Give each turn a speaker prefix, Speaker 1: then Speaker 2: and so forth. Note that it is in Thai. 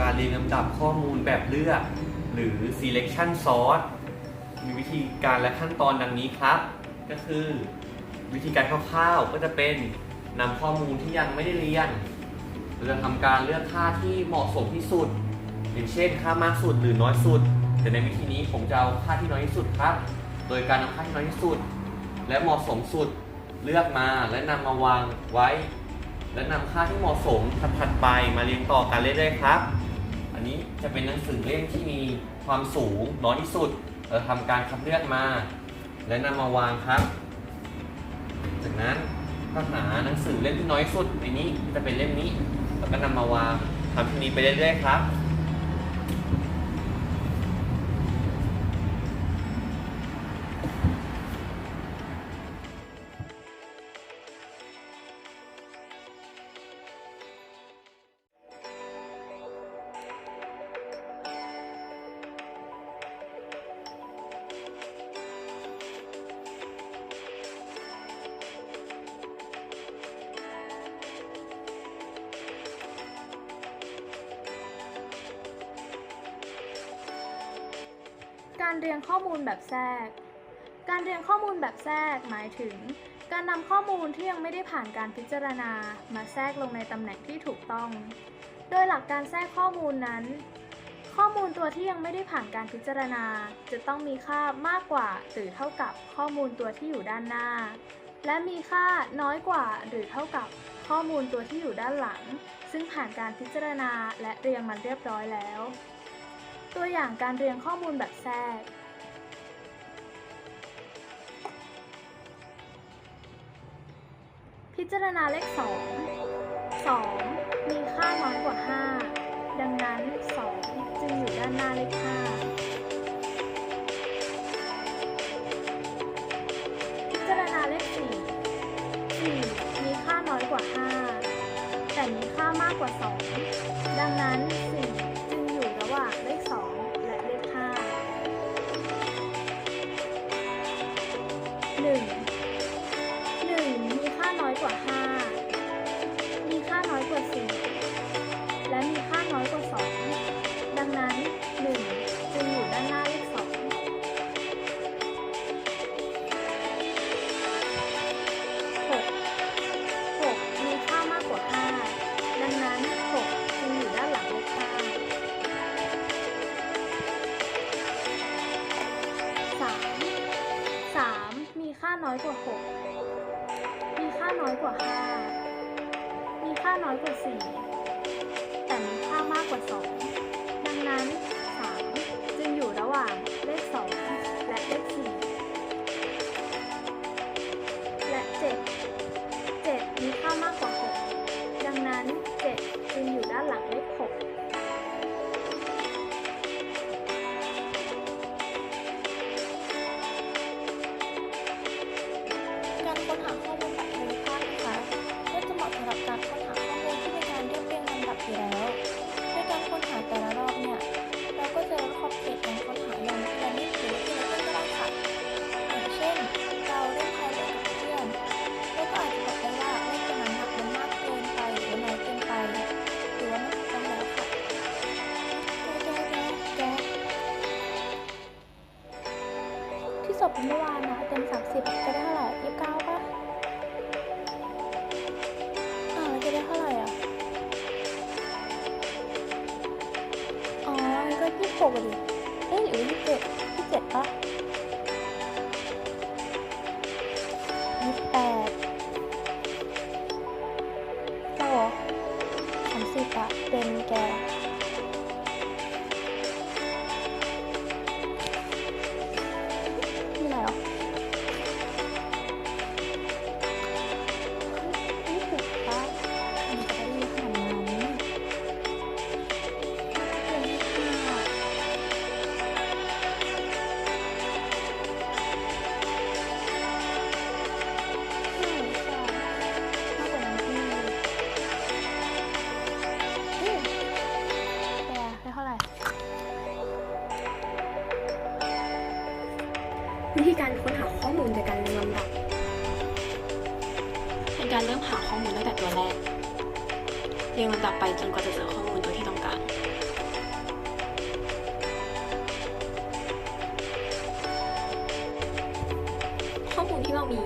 Speaker 1: การเรียงลำดับข้อมูลแบบเลือก หรือ selection sort มีวิธีการและขั้นตอนดังนี้ครับ ก็คือวิธีการคร่าวๆก็จะเป็นนำข้อมูลที่ยังไม่ได้เรียนเราจะทำการเลือกค่าที่เหมาะสมที่สุด อย่างเช่น ค่ามากสุดหรือน้อยสุด แต่ในวิธีนี้ผมจะเอาค่าที่น้อยที่สุดครับ โดยการนำค่าที่น้อยที่สุด และเหมาะสมสุดเลือกมาและนำมาวางไว้ และนำค่าที่เหมาะสมถัดๆไปมาเรียงต่อกันเรื่อยๆครับ อันนี้จะเป็นหนังสือเล่มที่มีความสูงน้อยที่สุดเราทำการคัดเลือกมา และนำมาวางครับ จากนั้นก็หาหนังสือเล่มที่น้อยที่สุดในนี้จะเป็นเล่มนี้ แล้วก็นำมาวางทำทีนี้ไปเรื่อยๆครับ
Speaker 2: การเรียงข้อมูลแบบแทรก การเรียงข้อมูลแบบแทรกหมายถึง การนำข้อมูลที่ยังไม่ได้ผ่านการพิจารณา มาแทรกลงในตำแหน่งที่ถูกต้อง โดยหลักการแทรกข้อมูลนั้น ข้อมูลตัวที่ยังไม่ได้ผ่านการพิจารณา จะต้องมีค่ามากกว่าหรือเท่ากับข้อมูลตัวที่อยู่ด้านหน้า และมีค่าน้อยกว่าหรือเท่ากับข้อมูลตัวที่อยู่ด้านหลัง ซึ่งผ่านการพิจารณาและเรียงมันเรียบร้อยแล้ว ตัวอย่างการเรียงข้อมูลแบบแทรก พิจารณาเลข 2 2 มีค่าน้อยกว่า 5 ดังนั้น 2 จึงอยู่ด้านหน้าเลข 5 พิจารณาเลข 4 4 มีค่าน้อยกว่า 5 แต่มีค่ามากกว่า 2 น้อยกว่า 6 มีค่าน้อยกว่า 5 มีค่าน้อยกว่า 4 แต่มีค่ามากกว่า 2 ดังนั้น 3 จึงอยู่ระหว่างเลข 2 และเลข 4 และ 7 7 มีค่ามากกว่า 6 ดังนั้น 7 จึงอยู่ด้านหลังเลข 6
Speaker 3: เมื่อวานนะเต็มสามสิบจะได้เท่าไหร่ยี่สิบเก้าป่ะอ่าจะได้เท่าไหร่อะ อ๋องั้นก็ยี่สิบหกดิเอ้ยหรือยี่สิบเจ็ดยี่สิบเจ็ดป่ะยี่สิบแปด ข้อมู
Speaker 4: ล
Speaker 5: ตั้งแต่ตัวแรกเรียงลำดับไปจนกว่าจะเจอข้อมูลตัวที่ต้องการ ข้อมูลที่เรามี